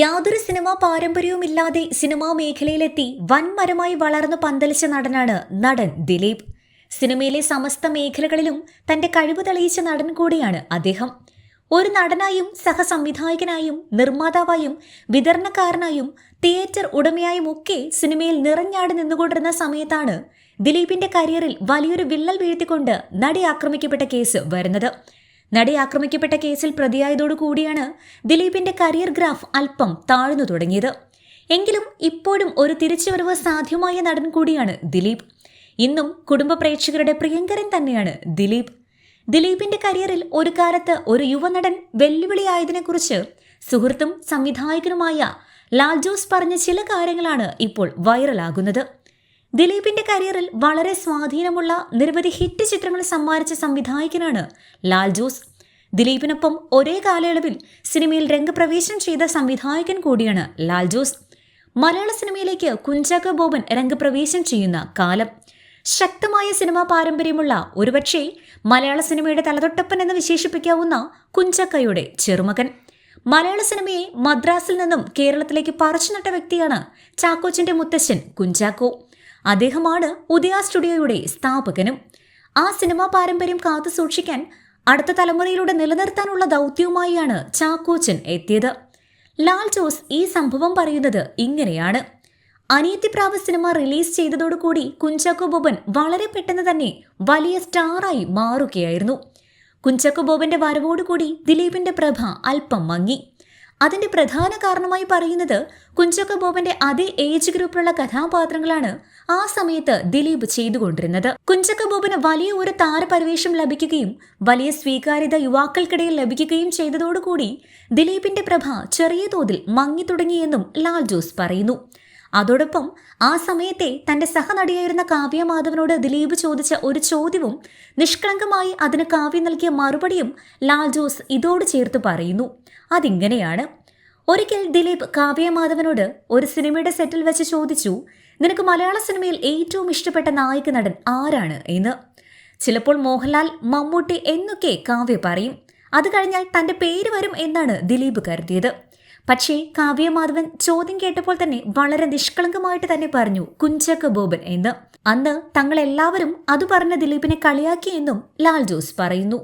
യാതൊരു cinema പാരമ്പര്യവുമില്ലാതെ cinema മേഖലയിലെത്തി വൻമരമായി വളർന്നു പന്തലിച്ച നടനാണ് നടൻ ദിലീപ്. സിനിമയിലെ സമസ്ത മേഖലകളിലും തന്റെ കഴിവ് തെളിയിച്ച നടൻ കൂടിയാണ് അദ്ദേഹം. ഒരു നടനായും സഹസംവിധായകനായും നിർമ്മാതാവായും വിതരണക്കാരനായും തിയേറ്റർ ഉടമയായും ഒക്കെ സിനിമയിൽ നിറഞ്ഞാടി നിന്നുകൊണ്ടിരുന്ന സമയത്താണ് ദിലീപിന്റെ കരിയറിൽ വലിയൊരു വിള്ളൽ വീഴ്ത്തിക്കൊണ്ട് നടി ആക്രമിക്കപ്പെട്ട കേസ് വരുന്നത്. നടി ആക്രമിക്കപ്പെട്ട കേസിൽ പ്രതിയായതോടു കൂടിയാണ് ദിലീപിന്റെ കരിയർ ഗ്രാഫ് അല്പം താഴ്ന്നു തുടങ്ങിയത്. എങ്കിലും ഇപ്പോഴും ഒരു തിരിച്ചുവരവ് സാധ്യമായ നടൻ കൂടിയാണ് ദിലീപ്. ഇന്നും കുടുംബ പ്രേക്ഷകരുടെ പ്രിയങ്കരൻ തന്നെയാണ് ദിലീപ്. ദിലീപിന്റെ കരിയറിൽ ഒരു കാലത്ത് ഒരു യുവനടൻ വെല്ലുവിളിയായതിനെക്കുറിച്ച് സുഹൃത്തും സംവിധായകനുമായ ലാൽ ജോസ് പറഞ്ഞ ചില കാര്യങ്ങളാണ് ഇപ്പോൾ വൈറലാകുന്നത്. ദിലീപിന്റെ കരിയറിൽ വളരെ സ്വാധീനമുള്ള നിരവധി ഹിറ്റ് ചിത്രങ്ങൾ സമ്മാനിച്ച സംവിധായകനാണ് ലാൽ ജോസ്. ദിലീപിനൊപ്പം ഒരേ കാലയളവിൽ സിനിമയിൽ രംഗപ്രവേശനം ചെയ്ത സംവിധായകൻ കൂടിയാണ് ലാൽ ജോസ്. മലയാള സിനിമയിലേക്ക് കുഞ്ചാക്ക ബോബൻ രംഗപ്രവേശനം ചെയ്യുന്ന കാലം. ശക്തമായ സിനിമാ പാരമ്പര്യമുള്ള ഒരുപക്ഷെ മലയാള സിനിമയുടെ തലതൊട്ടപ്പൻ എന്ന് വിശേഷിപ്പിക്കാവുന്ന കുഞ്ചക്കയുടെ ചെറുമകൻ. മലയാള സിനിമയെ മദ്രാസിൽ നിന്നും കേരളത്തിലേക്ക് പറിച്ചു നട്ട വ്യക്തിയാണ് ചാക്കോച്ചിന്റെ മുത്തശ്ശൻ കുഞ്ചാക്കോ. അദ്ദേഹമാണ് ഉദയ സ്റ്റുഡിയോയുടെ സ്ഥാപകനും. ആ സിനിമാ പാരമ്പര്യം കാത്തു സൂക്ഷിക്കാൻ അടുത്ത തലമുറയിലൂടെ നിലനിർത്താനുള്ള ദൗത്യവുമായാണ് ചാക്കോച്ചൻ എത്തിയത്. ലാൽ ജോസ് ഈ സംഭവം പറയുന്നത് ഇങ്ങനെയാണ്. അനിയത്തിപ്രാവ് സിനിമ റിലീസ് ചെയ്തതോടുകൂടി കുഞ്ചാക്കോ ബോബൻ വളരെ പെട്ടെന്ന് തന്നെ വലിയ സ്റ്റാറായി മാറുകയായിരുന്നു. കുഞ്ചാക്കോ ബോബന്റെ വരവോടുകൂടി ദിലീപിന്റെ പ്രഭ അല്പം മങ്ങി. അതിന്റെ പ്രധാന കാരണമായി പറയുന്നത് കുഞ്ചക്ക ബോബന്റെ അതേ ഏജ് ഗ്രൂപ്പിലുള്ള കഥാപാത്രങ്ങളാണ് ആ സമയത്ത് ദിലീപ് ചെയ്തുകൊണ്ടിരുന്നത്. കുഞ്ചക്ക ബോബന് വലിയ ഒരു താരപരിവേഷം ലഭിക്കുകയും വലിയ സ്വീകാര്യത യുവാക്കൾക്കിടയിൽ ലഭിക്കുകയും ചെയ്തതോടുകൂടി ദിലീപിന്റെ പ്രഭ ചെറിയ തോതിൽ മങ്ങി തുടങ്ങിയെന്നും ലാൽ ജോസ് പറയുന്നു. അതോടൊപ്പം ആ സമയത്തെ തന്റെ സഹനടിയായിരുന്ന കാവ്യ മാധവനോട് ദിലീപ് ചോദിച്ച ഒരു ചോദ്യവും നിഷ്കളങ്കമായി അതിന് കാവ്യ നൽകിയ മറുപടിയും ലാൽ ജോസ് ഇതോട് ചേർത്ത് പറയുന്നു. അതിങ്ങനെയാണ്. ഒരിക്കൽ ദിലീപ് കാവ്യ മാധവനോട് ഒരു സിനിമയുടെ സെറ്റിൽ വെച്ച് ചോദിച്ചു നിനക്ക് മലയാള സിനിമയിൽ ഏറ്റവും ഇഷ്ടപ്പെട്ട നായിക നടൻ ആരാണ്? എന്ന്. ചിലപ്പോൾ മോഹൻലാൽ മമ്മൂട്ടി എന്നൊക്കെ കാവ്യ പറയും. അത് കഴിഞ്ഞാൽ തന്റെ പേര് വരും എന്നാണ് ദിലീപ് കരുതിയത്. പക്ഷേ കാവ്യമാധവൻ ചോദ്യം കേട്ടപ്പോൾ തന്നെ വളരെ നിഷ്കളങ്കമായിട്ട് തന്നെ പറഞ്ഞു കുഞ്ചക്ക ബോബൻ എന്ന്. അന്ന് തങ്ങളെല്ലാവരും അത് പറഞ്ഞ ദിലീപിനെ കളിയാക്കിയെന്നും ലാൽ ജോസ് പറയുന്നു.